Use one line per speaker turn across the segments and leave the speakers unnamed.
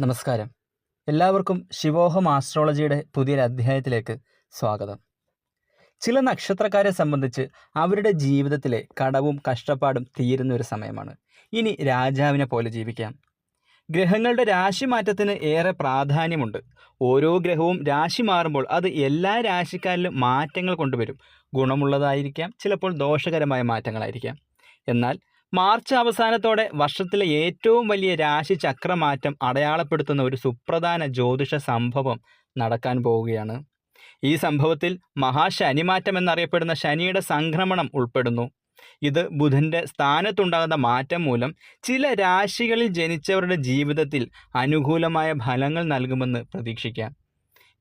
നമസ്കാരം. എല്ലാവർക്കും ശിവോഹം ആസ്ട്രോളജിയുടെ പുതിയൊരു അധ്യായത്തിലേക്ക് സ്വാഗതം. ചില നക്ഷത്രക്കാരെ സംബന്ധിച്ച് അവരുടെ ജീവിതത്തിലെ കടവും കഷ്ടപ്പാടും തീരുന്ന ഒരു സമയമാണ്. ഇനി രാജാവിനെ പോലെ ജീവിക്കാം. ഗ്രഹങ്ങളുടെ രാശി മാറ്റത്തിന് ഏറെ പ്രാധാന്യമുണ്ട്. ഓരോ ഗ്രഹവും രാശി മാറുമ്പോൾ അത് എല്ലാ രാശിക്കാരിലും മാറ്റങ്ങൾ കൊണ്ടുവരും. ഗുണമുള്ളതായിരിക്കാം ചിലപ്പോൾ ദോഷകരമായ മാറ്റങ്ങളായിരിക്കാം. എന്നാൽ മാർച്ച് അവസാനത്തോടെ വർഷത്തിലെ ഏറ്റവും വലിയ രാശി ചക്രമാറ്റം അടയാളപ്പെടുത്തുന്ന ഒരു സുപ്രധാന ജ്യോതിഷ സംഭവം നടക്കാൻ പോവുകയാണ്. ഈ സംഭവത്തിൽ മഹാശനിമാറ്റം എന്നറിയപ്പെടുന്ന ശനിയുടെ സംക്രമണം ഉൾപ്പെടുന്നു. ഇത് ബുധന്റെ സ്ഥാനത്തുണ്ടാകുന്ന മാറ്റം മൂലം ചില രാശികളിൽ ജനിച്ചവരുടെ ജീവിതത്തിൽ അനുകൂലമായ ഫലങ്ങൾ നൽകുമെന്ന് പ്രതീക്ഷിക്കാം.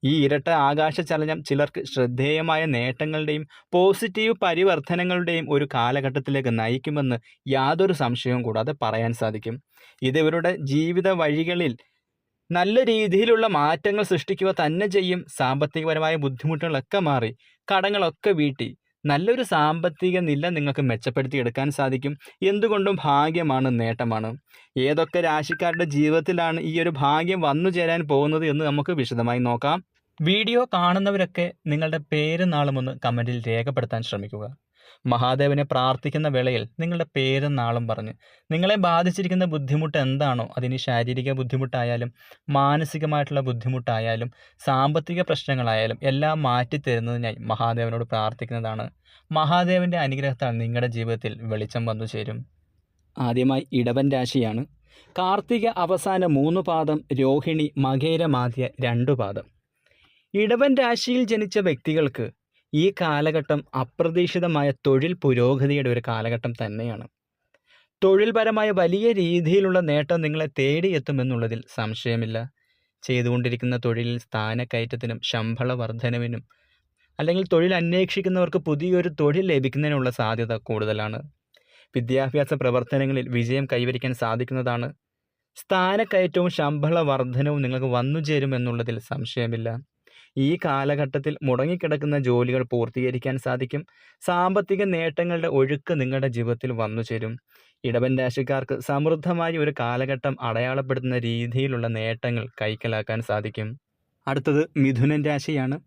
ഈ ഇരട്ട ആകാശ ചലനം ചിലർക്ക് ശ്രദ്ധേയമായ നേട്ടങ്ങളുടെയും പോസിറ്റീവ് പരിവർത്തനങ്ങളുടെയും ഒരു കാലഘട്ടത്തിലേക്ക് നയിക്കുമെന്ന് യാതൊരു സംശയവും കൂടാതെ പറയാൻ സാധിക്കും. ഇത് ഇവരുടെ ജീവിത വഴികളിൽ നല്ല രീതിയിലുള്ള മാറ്റങ്ങൾ സൃഷ്ടിക്കുക തന്നെ ചെയ്യും. സാമ്പത്തികപരമായ ബുദ്ധിമുട്ടുകളൊക്കെ മാറി കടങ്ങളൊക്കെ വീട്ടി നല്ലൊരു സാമ്പത്തിക നില നിങ്ങൾക്ക് മെച്ചപ്പെടുത്തിയെടുക്കാൻ സാധിക്കും. എന്തുകൊണ്ടും ഭാഗ്യമാണ് നേട്ടമാണ്. ഏതൊക്കെ രാശിക്കാരുടെ ജീവിതത്തിലാണ് ഈ ഒരു ഭാഗ്യം വന്നു ചേരാൻ പോകുന്നത് എന്ന് നമുക്ക് വിശദമായി നോക്കാം. വീഡിയോ കാണുന്നവരൊക്കെ നിങ്ങളുടെ പേര് നാളും ഒന്ന് കമന്റിൽ രേഖപ്പെടുത്താൻ ശ്രമിക്കുക. മഹാദേവനെ പ്രാർത്ഥിക്കുന്ന വേളയിൽ നിങ്ങളുടെ പേരും നാളും പറഞ്ഞ് നിങ്ങളെ ബാധിച്ചിരിക്കുന്ന ബുദ്ധിമുട്ട് എന്താണോ അതിന് ശാരീരിക ബുദ്ധിമുട്ടായാലും മാനസികമായിട്ടുള്ള ബുദ്ധിമുട്ടായാലും സാമ്പത്തിക പ്രശ്നങ്ങളായാലും എല്ലാം മാറ്റിത്തരുന്നതിനായി മഹാദേവനോട് പ്രാർത്ഥിക്കുന്നതാണ്. മഹാദേവന്റെ അനുഗ്രഹത്താൽ നിങ്ങളുടെ ജീവിതത്തിൽ വെളിച്ചം വന്നു ചേരും. ആദ്യമായി ഇടവൻ രാശിയാണ്. കാർത്തിക അവസാന മൂന്ന് പാദം രോഹിണി മകേരമാദ്യ രണ്ടു പാദം. ഇടവൻ രാശിയിൽ ജനിച്ച വ്യക്തികൾക്ക് ഈ കാലഘട്ടം അപ്രതീക്ഷിതമായ തൊഴിൽ പുരോഗതിയുടെ ഒരു കാലഘട്ടം തന്നെയാണ്. തൊഴിൽപരമായ വലിയ രീതിയിലുള്ള നേട്ടം നിങ്ങളെ തേടിയെത്തുമെന്നുള്ളതിൽ സംശയമില്ല. ചെയ്തുകൊണ്ടിരിക്കുന്ന തൊഴിലിൽ സ്ഥാനക്കയറ്റത്തിനും ശമ്പള വർധനവിനും അല്ലെങ്കിൽ തൊഴിൽ അന്വേഷിക്കുന്നവർക്ക് പുതിയൊരു തൊഴിൽ ലഭിക്കുന്നതിനുള്ള സാധ്യത കൂടുതലാണ്. വിദ്യാഭ്യാസ പ്രവർത്തനങ്ങളിൽ വിജയം കൈവരിക്കാൻ സാധിക്കുന്നതാണ്. സ്ഥാനക്കയറ്റവും ശമ്പള വർധനവും നിങ്ങൾക്ക് വന്നു ചേരുമെന്നുള്ളതിൽ സംശയമില്ല. ഈ കാലഘട്ടത്തിൽ മുടങ്ങിക്കിടക്കുന്ന ജോലികൾ പൂർത്തീകരിക്കാൻ സാധിക്കും. സാമ്പത്തിക നേട്ടങ്ങളുടെ ഒഴുക്ക് നിങ്ങളുടെ ജീവിതത്തിൽ വന്നു ചേരും. ഇടവൻ രാശിക്കാർക്ക് സമൃദ്ധമായി ഒരു കാലഘട്ടം അടയാളപ്പെടുത്തുന്ന രീതിയിലുള്ള നേട്ടങ്ങൾ കൈക്കലാക്കാൻ സാധിക്കും. അടുത്തത് മിഥുനൻ രാശിയാണ്.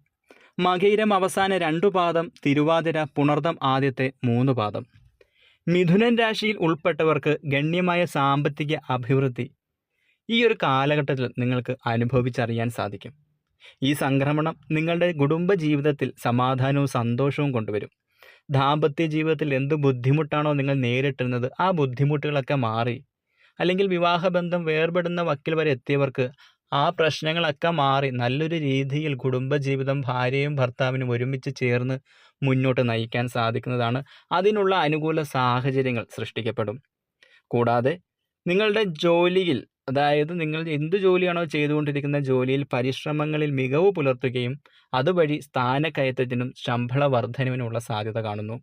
മകൈരം അവസാന രണ്ടു പാദം തിരുവാതിര പുണർദം ആദ്യത്തെ മൂന്ന് പാദം. മിഥുനൻ രാശിയിൽ ഉൾപ്പെട്ടവർക്ക് ഗണ്യമായ സാമ്പത്തിക അഭിവൃദ്ധി. ഈ ഒരു കാലഘട്ടത്തിൽ നിങ്ങൾക്ക് അനുഭവിച്ചറിയാൻ സാധിക്കും. ഈ സംക്രമണം നിങ്ങളുടെ കുടുംബ ജീവിതത്തിൽ സമാധാനവും സന്തോഷവും കൊണ്ടുവരും. ദാമ്പത്യ ജീവിതത്തിൽ എന്ത് ബുദ്ധിമുട്ടാണോ നിങ്ങൾ നേരിട്ടുന്നത് ആ ബുദ്ധിമുട്ടുകളൊക്കെ മാറി. അല്ലെങ്കിൽ വിവാഹബന്ധം വേർപെടുന്ന വക്കിൽ വരെ എത്തിയവർക്ക് ആ പ്രശ്നങ്ങളൊക്കെ മാറി. നല്ലൊരു രീതിയിൽ കുടുംബജീവിതം ഭാര്യയും ഭർത്താവിനും ഒരുമിച്ച് ചേർന്ന് മുന്നോട്ട് നയിക്കാൻ സാധിക്കുന്നതാണ്. അതിനുള്ള അനുകൂല സാഹചര്യങ്ങൾ സൃഷ്ടിക്കപ്പെടും. കൂടാതെ നിങ്ങളുടെ ജോലിയിൽ അതായത് നിങ്ങൾ എന്ത് ജോലിയാണോ ചെയ്തുകൊണ്ടിരിക്കുന്ന ജോലിയിൽ പരിശ്രമങ്ങളിൽ മികവ് പുലർത്തുകയും അതുവഴി സ്ഥാനക്കയറ്റത്തിനും ശമ്പള വർധനവിനുമുള്ള സാധ്യത കാണുന്നു.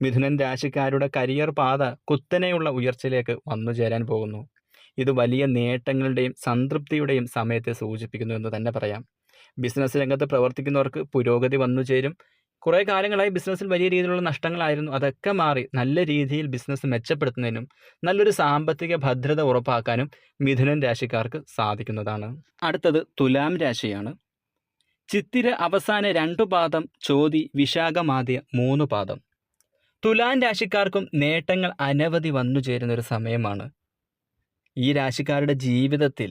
മിഥുനൻ രാശിക്കാരുടെ കരിയർ പാത കുത്തനെയുള്ള ഉയർച്ചയിലേക്ക് വന്നു ചേരാൻ പോകുന്നു. ഇത് വലിയ നേട്ടങ്ങളുടെയും സംതൃപ്തിയുടെയും സമയത്തെ സൂചിപ്പിക്കുന്നു എന്ന് തന്നെ പറയാം. ബിസിനസ് രംഗത്ത് പ്രവർത്തിക്കുന്നവർക്ക് പുരോഗതി വന്നു ചേരും. കുറേ കാലങ്ങളായി ബിസിനസ്സിൽ വലിയ രീതിയിലുള്ള നഷ്ടങ്ങളായിരുന്നു. അതൊക്കെ മാറി നല്ല രീതിയിൽ ബിസിനസ് മെച്ചപ്പെടുത്തുന്നതിനും നല്ലൊരു സാമ്പത്തിക ഭദ്രത ഉറപ്പാക്കാനും മിഥുനൻ രാശിക്കാർക്ക് സാധിക്കുന്നതാണ്. അടുത്തത് തുലാം രാശിയാണ്. ചിത്തിര അവസാന രണ്ടു പാദം ചോതി വിശാഖമാദ്യ മൂന്ന് പാദം. തുലാം രാശിക്കാർക്കും നേട്ടങ്ങൾ അനവധി വന്നു ചേരുന്ന ഒരു സമയമാണ്. ഈ രാശിക്കാരുടെ ജീവിതത്തിൽ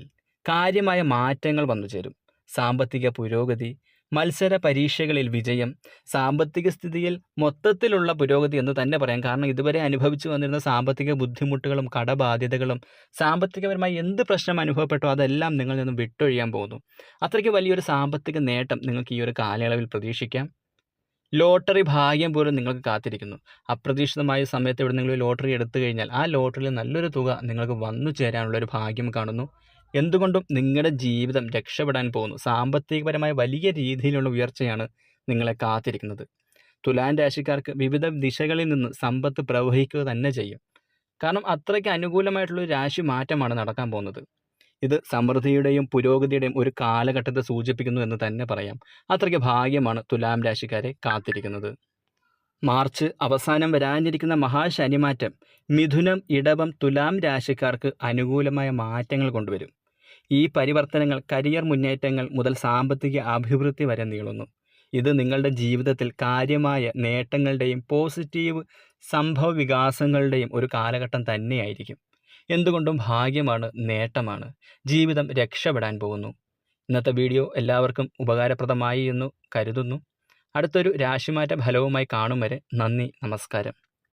കാര്യമായ മാറ്റങ്ങൾ വന്നു ചേരും. സാമ്പത്തിക പുരോഗതി മത്സര പരീക്ഷകളിൽ വിജയം സാമ്പത്തിക സ്ഥിതിയിൽ മൊത്തത്തിലുള്ള പുരോഗതി എന്ന് തന്നെ പറയാം. കാരണം ഇതുവരെ അനുഭവിച്ചു വന്നിരുന്ന സാമ്പത്തിക ബുദ്ധിമുട്ടുകളും കടബാധ്യതകളും സാമ്പത്തികപരമായി എന്ത് പ്രശ്നം അനുഭവപ്പെട്ടോ അതെല്ലാം നിങ്ങളിൽ നിന്നും വിട്ടൊഴിയാൻ പോകുന്നു. അത്രയ്ക്ക് വലിയൊരു സാമ്പത്തിക നേട്ടം നിങ്ങൾക്ക് ഈ ഒരു കാലയളവിൽ പ്രതീക്ഷിക്കാം. ലോട്ടറി ഭാഗ്യം പോലും നിങ്ങൾക്ക് കാത്തിരിക്കുന്നു. അപ്രതീക്ഷിതമായ സമയത്ത് ഇവിടെ നിങ്ങൾ ലോട്ടറി എടുത്തു കഴിഞ്ഞാൽ ആ ലോട്ടറിയിൽ നല്ലൊരു തുക നിങ്ങൾക്ക് വന്നു ചേരാനുള്ള ഒരു ഭാഗ്യം കാണുന്നു. എന്തുകൊണ്ടും നിങ്ങളുടെ ജീവിതം രക്ഷപ്പെടാൻ പോകുന്നു. സാമ്പത്തികപരമായ വലിയ രീതിയിലുള്ള ഉയർച്ചയാണ് നിങ്ങളെ കാത്തിരിക്കുന്നത്. തുലാൻ രാശിക്കാർക്ക് വിവിധ ദിശകളിൽ നിന്ന് സമ്പത്ത് പ്രവഹിക്കുക തന്നെ ചെയ്യും. കാരണം അത്രയ്ക്ക് അനുകൂലമായിട്ടുള്ള ഒരു രാശി മാറ്റമാണ് നടക്കാൻ പോകുന്നത്. ഇത് സമൃദ്ധിയുടെയും പുരോഗതിയുടെയും ഒരു കാലഘട്ടത്തെ സൂചിപ്പിക്കുന്നു എന്ന് തന്നെ പറയാം. അത്രയ്ക്ക് ഭാഗ്യമാണ് തുലാം രാശിക്കാരെ കാത്തിരിക്കുന്നത്. മാർച്ച് അവസാനം വരാനിരിക്കുന്ന മഹാശനിമാറ്റം മിഥുനം ഇടവം തുലാം രാശിക്കാർക്ക് അനുകൂലമായ മാറ്റങ്ങൾ കൊണ്ടുവരും. ഈ പരിവർത്തനങ്ങൾ കരിയർ മുന്നേറ്റങ്ങൾ മുതൽ സാമ്പത്തിക അഭിവൃദ്ധി വരെ നീളുന്നു. ഇത് നിങ്ങളുടെ ജീവിതത്തിൽ കാര്യമായ നേട്ടങ്ങളുടെയും പോസിറ്റീവ് സംഭവ വികാസങ്ങളുടെയും ഒരു കാലഘട്ടം തന്നെയായിരിക്കും. എന്തുകൊണ്ടും ഭാഗ്യമാണ് നേട്ടമാണ്. ജീവിതം രക്ഷപ്പെടാൻ പോകുന്നു. ഇന്നത്തെ വീഡിയോ എല്ലാവർക്കും ഉപകാരപ്രദമായി എന്ന് കരുതുന്നു. അടുത്തൊരു രാശിമാറ്റ ഫലവുമായി കാണും വരെ. നന്ദി നമസ്കാരം.